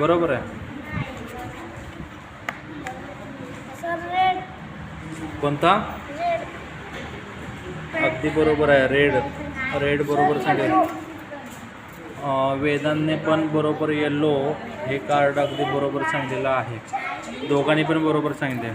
बरोबर आहे. कोणता? अगदी बरोबर आहे रेड रेड बरोबर सांगितलं अं, वेदांतने पण बरोबर येल्लो हे कार्ड अगदी बरोबर सांगितलेलं आहे. दोघांनी पण बरोबर सांगितले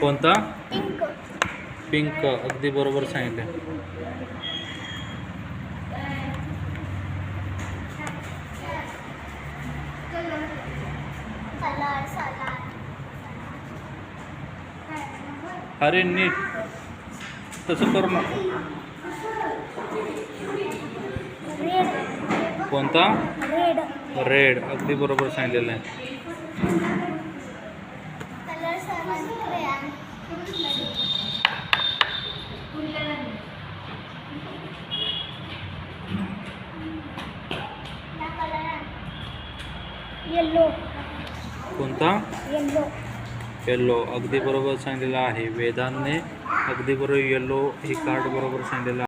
कोणता? पिंक. पिंक अगदी बरोबर सांगितले. अरे नीट. तसं करू नको. कोणता? रेड. रेड. अगदी बरोबर सांगितलेलं आहे. कोणता? येल्लो येल्लो अगदी बरोबर सांगितलेलं आहे. वेदांतने अगदी बरोबर येल्लो हे कार्ड बरोबर सांगितलेलं